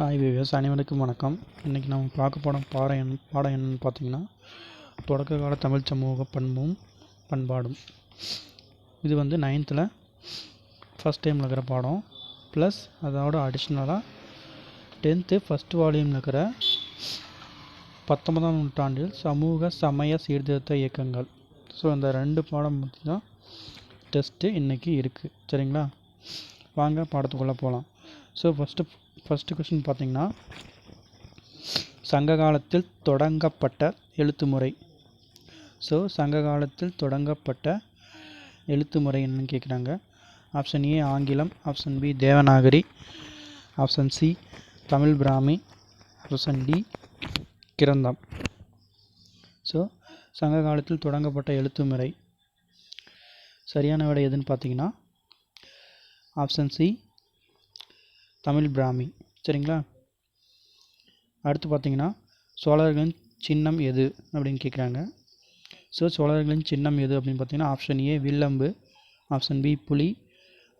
Hi wives அனைவருக்கும் வணக்கம். இன்றைக்கி நம்ம பார்க்க போன பாடம் என் பாடம் என்னன்னு பார்த்தீங்கன்னா தொடக்க கால தமிழ் சமூக பண்பும் பண்பாடும். இது வந்து நைன்த்தில் ஃபஸ்ட் டைமில் இருக்கிற பாடம். ப்ளஸ் அதோட அடிஷ்னலாக டென்த்து ஃபஸ்ட் வால்யூமில் இருக்கிற பத்தொன்பதாம் நூற்றாண்டில் சமூக சமய சீர்திருத்த இயக்கங்கள். ஸோ இந்த ரெண்டு பாடம் பற்றி தான் டெஸ்ட்டு இன்றைக்கி இருக்குது சரிங்களா? வாங்க பாடத்துக்குள்ளே போகலாம் ஸோ ஃபஸ்ட்டு ஃபஸ்ட்டு கொஸ்டின் பார்த்தீங்கன்னா சங்க காலத்தில் தொடங்கப்பட்ட எழுத்து முறை ஸோ சங்க காலத்தில் தொடங்கப்பட்ட எழுத்து முறை என்னன்னு கேட்குறாங்க ஆப்ஷன் ஏ ஆங்கிலம். Option B Devanagari. Option C Tamil Brahmi. Option D Grantha. So சங்க காலத்தில் தொடங்கப்பட்ட எழுத்து முறை சரியான விடை எதுன்னு பார்த்தீங்கன்னா ஆப்ஷன் சி தமிழ் பிராமி. சரிங்களா? அடுத்து பார்த்தீங்கன்னா சோழர்களின் சின்னம் எது அப்படின்னு கேட்குறாங்க. ஸோ சோழர்களின் சின்னம் எது அப்படின்னு பார்த்தீங்கன்னா ஆப்ஷன் ஏ வில்லம்பு ஆப்ஷன் பி புலி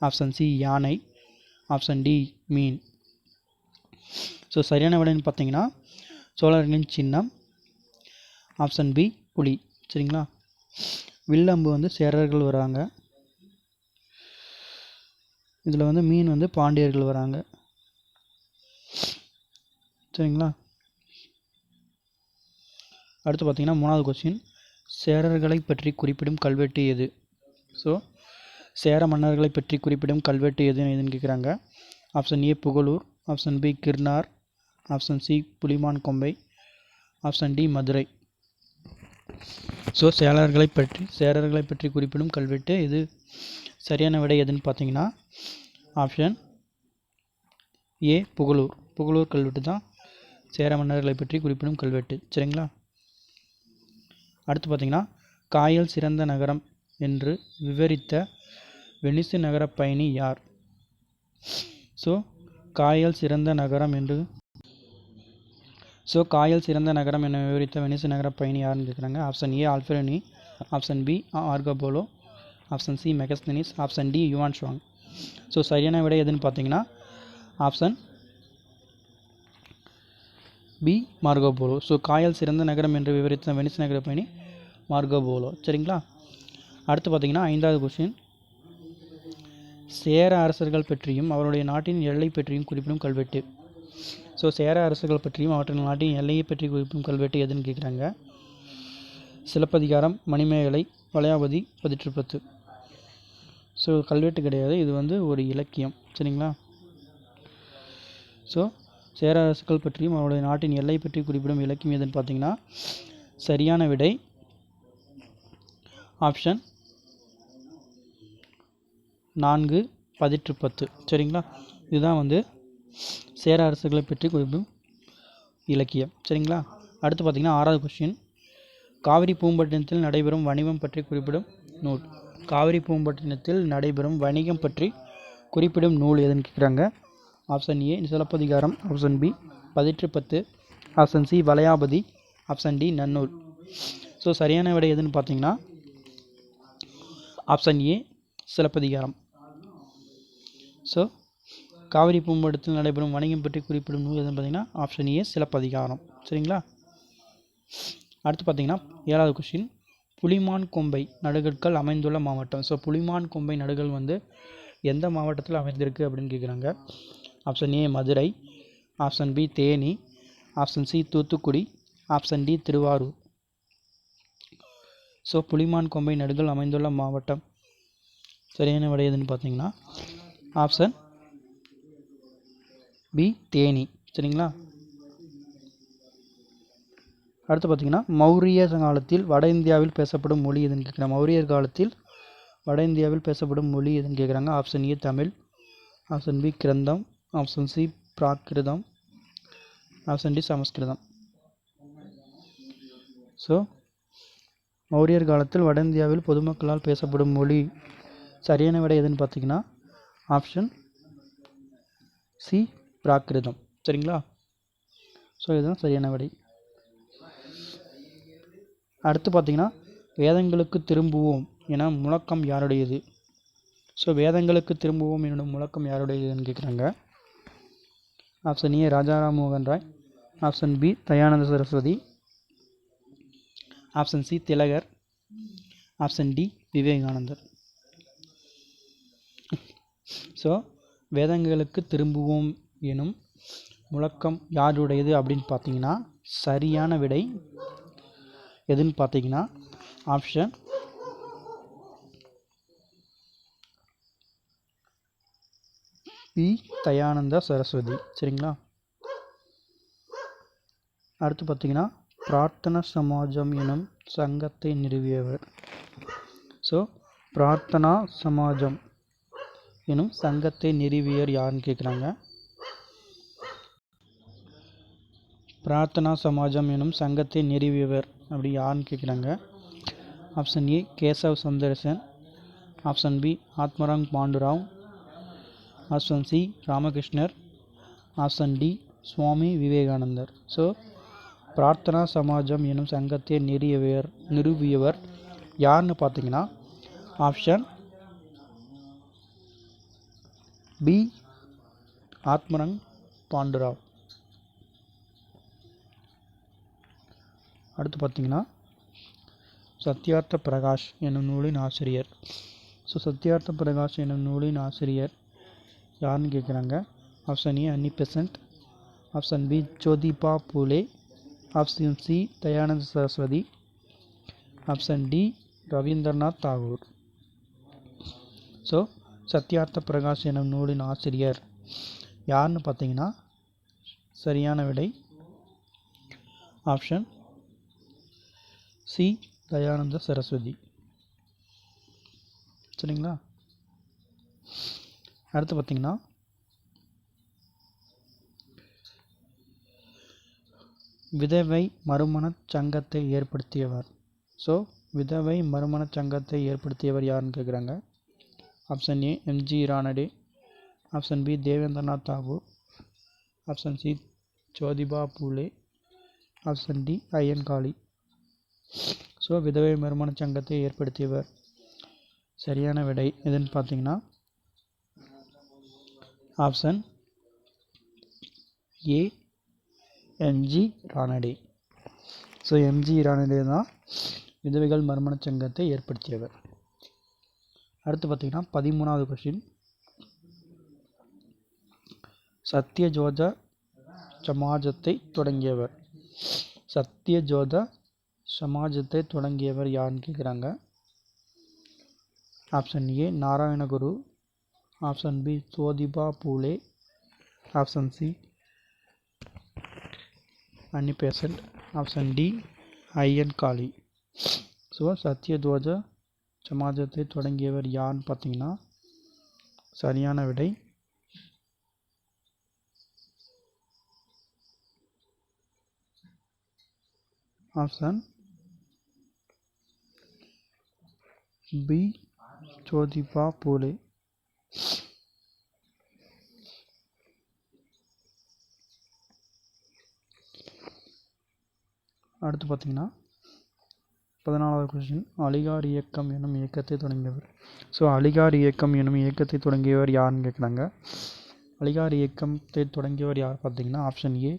ஆப்ஷன் சி யானை ஆப்ஷன் டி மீன். ஸோ சரியான விடைன்னு பார்த்தீங்கன்னா சோழர்களின் சின்னம் ஆப்ஷன் பி புலி. சரிங்களா? வில்லம்பு வந்து சேரர்கள் வராங்க. இதில் வந்து மீன் வந்து பாண்டியர்கள் வராங்க. சரிங்களா? அடுத்து பார்த்தீங்கன்னா மூணாவது கொஸ்டின் சேரர்களை பற்றி குறிப்பிடும் கல்வெட்டு எது? ஸோ சேர மன்னர்களை பற்றி குறிப்பிடும் கல்வெட்டு எது எதுன்னு கேட்குறாங்க. Option A Pugalur. Option B Girnar option C Pulimankombai. Option D Madurai. So சேரர்களை பற்றி சேரர்களை பற்றி குறிப்பிடும் கல்வெட்டு இது சரியான விடை எதுன்னு பார்த்தீங்கன்னா ஆப்ஷன் ஏ புகழூர். புகழூர் கல்வெட்டு தான். சேர மன்னர்களை பற்றி குறிப்பிடும் கல்வெட்டு. சரிங்களா? அடுத்து பார்த்தீங்கன்னா காயல் சிறந்த நகரம் என்று விவரித்த வெனிசு நகர பயணி யார்? ஸோ காயல் சிறந்த நகரம் என்று ஸோ காயல் சிறந்த நகரம் என விவரித்த வெனிசு நகர பயணி யாருன்னு கேட்குறாங்க. Option A Alberuni. Option B Marco Polo option C Megasthenes. Option D Yuan Shuang so சரியான விடை எதுன்னு பார்த்தீங்கன்னா option B Marco Polo. So Kayal சிறந்த நகரம் என்று விவரித்த வெனிஸ் நகர பயணி மார்கோபோலோ. சரிங்களா? அடுத்து பார்த்தீங்கன்னா ஐந்தாவது கொஸ்டின் சேர அரசர்கள் பற்றியும் அவருடைய நாட்டின் எல்லை பற்றியும் குறிப்பிடும் கல்வெட்டு. ஸோ சேர அரசர்கள் பற்றியும் அவற்றின் நாட்டின் எல்லையை பற்றி குறிப்பிடும் கல்வெட்டு எதுன்னு கேட்குறாங்க? சிலப்பதிகாரம் மணிமேகலை வளையாபதி பதிற்றுப்பத்து. ஸோ கல்வெட்டு கிடையாது. இது வந்து ஒரு இலக்கியம். சரிங்களா? ஸோ சேர அரசுகள் பற்றியும் அவருடைய நாட்டின் எல்லை பற்றி குறிப்பிடும் இலக்கியம் எதுன்னு பார்த்தீங்கன்னா சரியான விடை ஆப்ஷன் நான்கு பதிற்று பத்து. சரிங்களா? இதுதான் வந்து சேர அரசுகளை பற்றி குறிப்பிடும் இலக்கியம். சரிங்களா? அடுத்து பார்த்தீங்கன்னா ஆறாவது கொஸ்டின் காவிரி பூம்பட்டினத்தில் நடைபெறும் வணிகம் பற்றி குறிப்பிடும் நூல். காவிரி பூம்பட்டினத்தில் நடைபெறும் வணிகம் பற்றி குறிப்பிடும் நூல் எதுன்னு கேட்குறாங்க option A Silappatikaram option B Pathitrupathu option C Valayapathi. Option D Nannul so சரியான விடை எதுன்னு பார்த்தீங்கன்னா option A Silappatikaram. So Kaveri பூம்படத்தில் நடைபெறும் வணிகம் பற்றி குறிப்பிடும் நூல் எதுன்னு பார்த்தீங்கன்னா ஆப்ஷன் ஏ சிலப்பதிகாரம். சரிங்களா? அடுத்து பார்த்தீங்கன்னா ஏழாவது கொஸ்டின் புலிமான் கொம்பை நடுகற்கள் அமைந்துள்ள மாவட்டம். ஸோ புலிமான் கொம்பை நடுகள் வந்து எந்த மாவட்டத்தில் அமைந்திருக்கு அப்படின்னு கேட்குறாங்க option A Madurai option B Theni option C Thoothukudi option D Thiruvarur. So Pulimankombai நடுகள் அமைந்துள்ள மாவட்டம். சரியான விடை எதுன்னு பார்த்தீங்கன்னா ஆப்ஷன் பி தேனி. சரிங்களா? அடுத்து பார்த்தீங்கன்னா மௌரிய காலத்தில் வட இந்தியாவில் பேசப்படும் மொழி எதுன்னு கேட்குறாங்க மௌரியர் காலத்தில் வட இந்தியாவில் பேசப்படும் மொழி எதுன்னு கேட்குறாங்க option A Tamil option B Grantha option C Prakrit option D Sanskrit so மௌரியர் காலத்தில் வட இந்தியாவில் பொதுமக்களால் பேசப்படும் மொழி சரியான விட எதுன்னு பார்த்தீங்கன்னா ஆப்ஷன் சி பிராகிருதம் சரிங்களா? ஸோ இதுதான் சரியான விடை. அடுத்து பார்த்தீங்கன்னா வேதங்களுக்கு திரும்புவோம் என முழக்கம் யாருடையது? ஸோ வேதங்களுக்கு திரும்புவோம் என்னோட முழக்கம் யாருடையதுன்னு கேட்குறாங்க ஆப்ஷன் ஏ ராஜாராம் மோகன் Roy option B Dayananda Saraswati option C Tilak option D விவேகானந்தர். ஸோ வேதங்களுக்கு திரும்புவோம் எனும் முழக்கம் யாருடையது அப்படின்னு பார்த்தீங்கன்னா சரியான விடை எதுன்னு பார்த்தீங்கன்னா ஆப்ஷன் பி தயானந்த சரஸ்வதி. சரிங்களா? அடுத்து பார்த்தீங்கன்னா பிரார்த்தன சமாஜம் எனும் சங்கத்தை நிறுவியவர். ஸோ பிரார்த்தனா சமாஜம் எனும் சங்கத்தை நிறுவியர் யாருன்னு கேட்குறாங்க? பிரார்த்தனா சமாஜம் எனும் சங்கத்தை நிறுவியவர் அப்படி யாருன்னு கேட்குறாங்க? Option A Keshav Chandrasen. Option B Atmaram Pandurang. Option C Ramakrishnar. Option D Swami விவேகானந்தர். ஸோ பிரார்த்தனா சமாஜம் எனும் சங்கத்தை நிறுவியவர் நிறுவியவர் யாருன்னு பார்த்தீங்கன்னா ஆப்ஷன் பி ஆத்மரங் பாண்டுராவ். அடுத்து பார்த்தீங்கன்னா சத்யார்த்த பிரகாஷ் என்னும் நூலின் ஆசிரியர். ஸோ சத்யார்த்த பிரகாஷ் என்னும் நூலின் ஆசிரியர் யாருன்னு கேட்குறாங்க? Option A Annie Besant option B Jyotiba Phule option C Dayananda Saraswati option D Rabindranath Tagore so Satyartha Prakash எனும் நூலின் ஆசிரியர் யாருன்னு பார்த்தீங்கன்னா சரியான விடை. ஆப்ஷன் சி தயானந்த சரஸ்வதி சரிங்களா? அடுத்து பார்த்திங்கன்னா விதவை மறுமணச் சங்கத்தை ஏற்படுத்தியவர். ஸோ விதவை மறுமணச் சங்கத்தை ஏற்படுத்தியவர் யாருன்னு கேட்குறாங்க? Option A M G Ranade option B Debendranath Tagore option C Jyotiba Phule option D Ayyankali so விதவை மறுமணச் சங்கத்தை ஏற்படுத்தியவர். சரியான விடை எதுன்னு பார்த்தீங்கன்னா option A MG Ranade so MG Ranade தான் விதவைகள் மர்மணச் சங்கத்தை ஏற்படுத்தியவர். அடுத்து பார்த்திங்கன்னா பதிமூணாவது கொஷின் சத்யஜோத சமாஜத்தை தொடங்கியவர். சத்யஜோத சமாஜத்தை தொடங்கியவர் யாருன்னு கேட்குறாங்க. Option A Narayana Guru. Option B Jotiba Phule option C Annie Besant option D Ayyan Kali so சத்யத்வஜ சமாஜத்தை தொடங்கியவர் யாருன்னு பார்த்தீங்கன்னா சரியான விடை ஆப்ஷன் பி ஜோதிபா பூலே அடுத்து பார்த்தீங்கன்னா பதினாலாவது கொஸ்டின் அலிகார் இயக்கம் எனும் இயக்கத்தை தொடங்கியவர். ஸோ அலிகார் இயக்கம் எனும் இயக்கத்தை தொடங்கியவர் யாருன்னு கேட்குறாங்க அலிகார் இயக்கத்தை தொடங்கியவர் யார் பார்த்தீங்கன்னா option A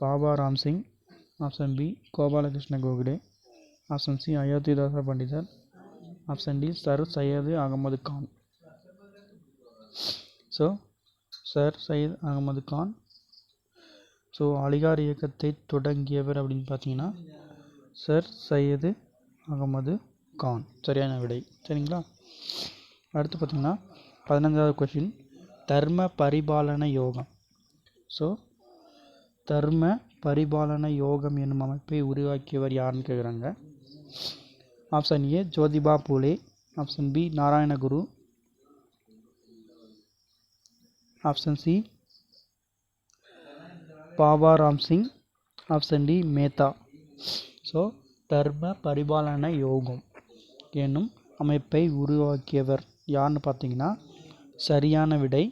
Baba Ram Singh. Option B Gopalakrishna Gokhale option C Ayothidasa Pandithar. Option D sir Syed Ahmed Khan. So sir Syed Ahmed Khan. So Aligarh இயக்கத்தை தொடங்கியவர் அப்படின்னு பார்த்தீங்கன்னா சர் சையது அகமது கான். சரியான விடை. சரிங்களா? அடுத்து பார்த்தீங்கன்னா பதினஞ்சாவது கொஷின் தர்ம பரிபாலன யோகம். ஸோ தர்ம பரிபாலன யோகம் என்னும் அமைப்பை உருவாக்கியவர் யாருன்னு கேட்குறாங்க? Option A Jyotiba Phule. Option B Narayana Guru. Option C Baba Ram Singh option D Mehta so Dharma Paripalana Yogam என்னும் அமைப்பை உருவாக்கியவர் யாருன்னு பார்த்தீங்கன்னா சரியான விடை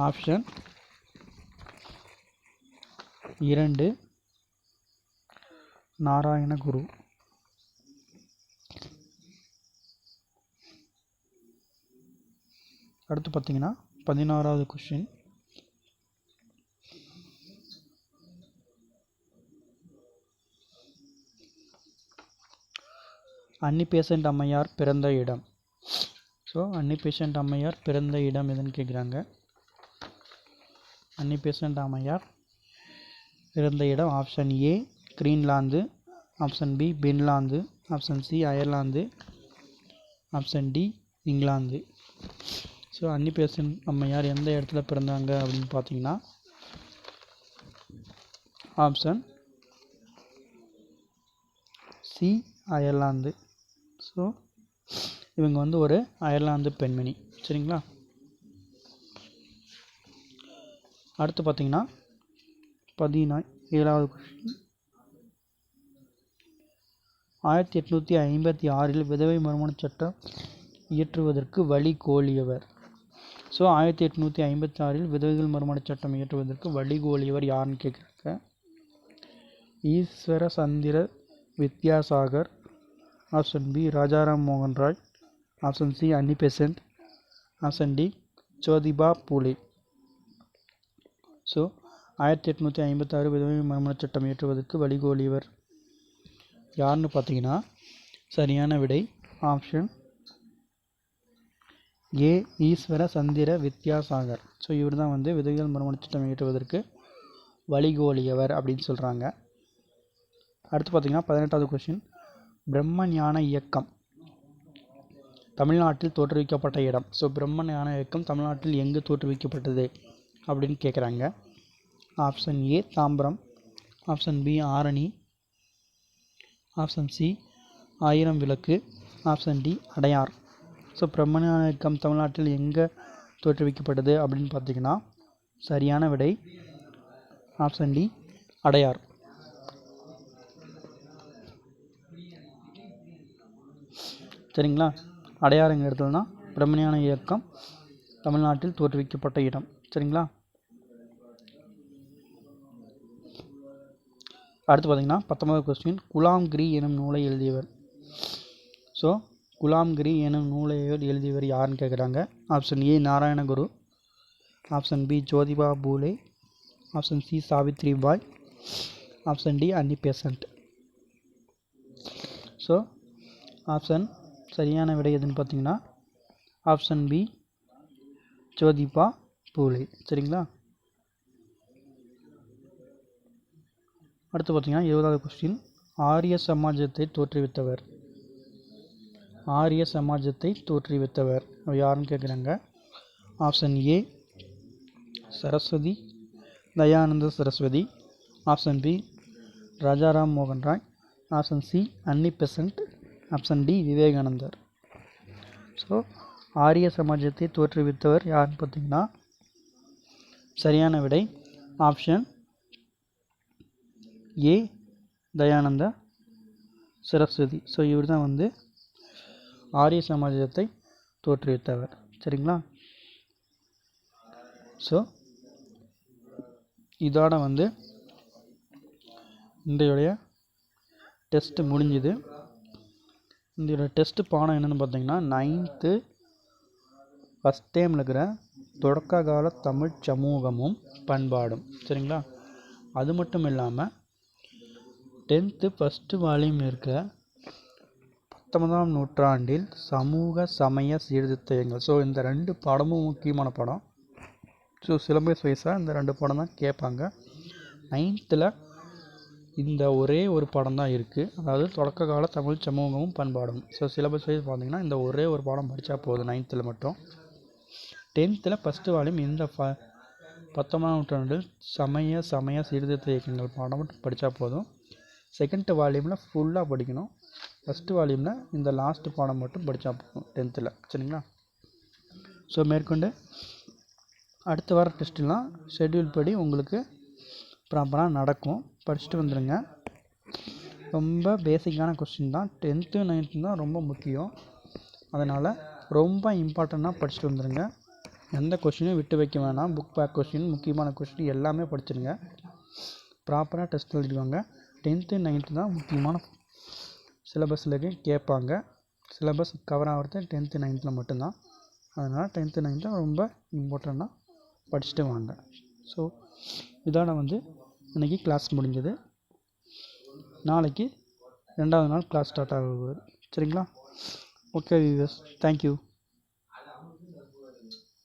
ஆப்ஷன் இரண்டு நாராயணகுரு அடுத்து பார்த்தீங்கன்னா பதினாறாவது கொஷின் அன்னி பேஷண்ட் அம்மையார் பிறந்த இடம். ஸோ அன்னி பேஷண்ட் அம்மையார் பிறந்த இடம் எதுன்னு கேட்குறாங்க அன்னி பேஷண்ட் அம்மையார் பிறந்த இடம் option A Greenland option B Finland option C Ireland option D England so Annie Besant அம்மையார் எந்த இடத்துல பிறந்தாங்க அப்படின்னு பார்த்தீங்கன்னா ஆப்ஷன் சி அயர்லாந்து ஸோ இவங்க வந்து ஒரு அயர்லாந்து பெண்மணி. சரிங்களா? அடுத்து பார்த்தீங்கன்னா பதினா ஏழாவது கொஷின் ஆயிரத்தி எட்நூற்றி ஐம்பத்தி ஆறில் விதவை மறுமணச் சட்டம் இயற்றுவதற்கு வழி கோலியவர். ஸோ ஆயிரத்தி எட்நூற்றி ஐம்பத்தி ஆறில் விதவைகள் மறுமணச் சட்டம் இயற்றுவதற்கு வழி கோலியவர் யாருன்னு கேட்குறாங்க ஈஸ்வர சந்திர வித்யாசாகர் ஆப்ஷன் பி ராஜாராம் மோகன் Roy. Option C Annie Besant. Option D Jyotiba Phule. So ஆயிரத்தி எட்நூற்றி ஐம்பத்தாறு விதவை மறுமணச் சட்டம் இயற்றுவதற்கு வழிகோலியவர் யாருன்னு பார்த்தீங்கன்னா சரியான விடை ஆப்ஷன் ஏ ஈஸ்வர சந்திர வித்யாசாகர். ஸோ இவர் தான் வந்து விதவிகள் மறுமணச் சட்டம் இயற்றுவதற்கு வழிகோலியவர் அப்படின்னு சொல்கிறாங்க அடுத்து பார்த்தீங்கன்னா பதினெட்டாவது கொஷின் பிரம்ம ஞான இயக்கம். தமிழ்நாட்டில் தோற்றுவிக்கப்பட்ட இடம். ஸோ பிரம்ம ஞான இயக்கம் தமிழ்நாட்டில் எங்கு தோற்றுவிக்கப்பட்டது அப்படின்னு கேட்குறாங்க option A Tambaram. Option B Arani. Option C Ayiram Vilakku. Option D Adyar. So பிரம்ம ஞான இயக்கம் தமிழ்நாட்டில் எங்கே தோற்றுவிக்கப்பட்டது அப்படின்னு பார்த்தீங்கன்னா சரியான விடை ஆப்ஷன் டி அடையார். சரிங்களா? அடையாறுங்கிற இடத்துல தான் பிரம்மஞான இயக்கம் தமிழ்நாட்டில் தோற்றுவிக்கப்பட்ட இடம். சரிங்களா? அடுத்து பார்த்தீங்கன்னா பத்தொன்பது கொஸ்டின் குலாம்கிரி எனும் நூலை எழுதியவர். ஸோ குலாம்கிரி எனும் நூலை எழுதியவர் யாருன்னு கேட்குறாங்க option A Narayana Guru. Option B Jyotiba Phule. Option C Savitri Bai option D Annie Besant so option சரியான விடை எதுன்னு பார்த்தீங்கன்னா ஆப்ஷன் பி ஜோதிபா பூலே. சரிங்களா? அடுத்து பார்த்தீங்கன்னா இருபதாவது கொஸ்டின் ஆரிய சமாஜத்தை தோற்றுவித்தவர். ஆரிய சமாஜத்தை தோற்றுவித்தவர். அவர் யாருன்னு கேட்குறாங்க? Option A Saraswati Dayananda Saraswati. Option B Rajaram மோகன் Roy. Option C Annie Besant option D விவேகானந்தர். ஸோ ஆரிய சமாஜத்தை தோற்றுவித்தவர் யாருன்னு பார்த்தீங்கன்னா சரியான விடை option A Dayananda Saraswati. So இவர் தான் வந்து ஆரிய சமாஜத்தை தோற்றுவித்தவர். சரிங்களா? ஸோ இதோட வந்து இன்றையுடைய டெஸ்ட் முடிஞ்சுது. இதோட டெஸ்ட்டு பாடம் என்னென்னு பார்த்தீங்கன்னா நைன்த்து ஃபஸ்ட் டைமில் இருக்கிற தொடக்க கால தமிழ் சமூகமும் பண்பாடும். சரிங்களா? அது மட்டும் இல்லாமல் டென்த்து ஃபஸ்ட்டு வால்யூமில் இருக்க பத்தொன்பதாம் நூற்றாண்டில் சமூக சமய சீர்திருத்தங்கள். ஸோ இந்த ரெண்டு பாடமும் முக்கியமான படம். ஸோ சிலபஸ் வைஸாக இந்த ரெண்டு படம் தான் கேட்பாங்க. நைன்த்தில் இந்த ஒரே ஒரு பாடம் தான் இருக்குது அதாவது தொடக்க கால தமிழ் சமூகமும் பண்பாடும். ஸோ சிலபஸ் வைஸ் பார்த்தீங்கன்னா இந்த ஒரே ஒரு பாடம் படித்தா போதும் நைன்த்தில் மட்டும். டென்த்தில் ஃபஸ்ட்டு வால்யூம் இந்த ஃப பத்தொம்பதாம் நூற்றாண்டில் சமய சமய சீர்திருத்த இயக்கங்கள் பாடம் மட்டும் படித்தா போதும் செகண்ட் வால்யூமில் ஃபுல்லாக படிக்கணும். ஃபஸ்ட்டு வால்யூமில் இந்த லாஸ்ட்டு பாடம் மட்டும் படித்தா போதும் டென்த்தில் சரிங்களா? ஸோ மேற்கொண்டு அடுத்த வார டெஸ்ட்டுலாம் ஷெட்யூல் படி உங்களுக்கு ப்ராப்பராக நடக்கும். படிச்சுட்டு வந்துடுங்க ரொம்ப பேசிக்கான கொஸ்டின் தான். டென்த்து நைன்த்து தான் ரொம்ப முக்கியம். அதனால் ரொம்ப இம்பார்ட்டண்ட்டாக படிச்சுட்டு வந்துடுங்க எந்த கொஸ்டினையும் விட்டு வைக்க வேணாம். புக் பேக் கொஷின் முக்கியமான கொஸ்டின் எல்லாமே படிச்சிடுங்க ப்ராப்பராக டெஸ்ட் எழுதிடுவாங்க. டென்த்து நைன்த்து தான் முக்கியமான சிலபஸில் கேட்பாங்க. சிலபஸ் கவர் ஆகிறது டென்த்து நைன்த்தில் மட்டும்தான். அதனால் டென்த்து நைன்த்து ரொம்ப இம்பார்ட்டண்ட்டாக படிச்சுட்டு வாங்க. ஸோ இதோட வந்து இன்றைக்கி கிளாஸ் முடிஞ்சது. நாளைக்கு ரெண்டாவது நாள் கிளாஸ் ஸ்டார்ட் ஆகுது சரிங்களா? Okay viewers thank you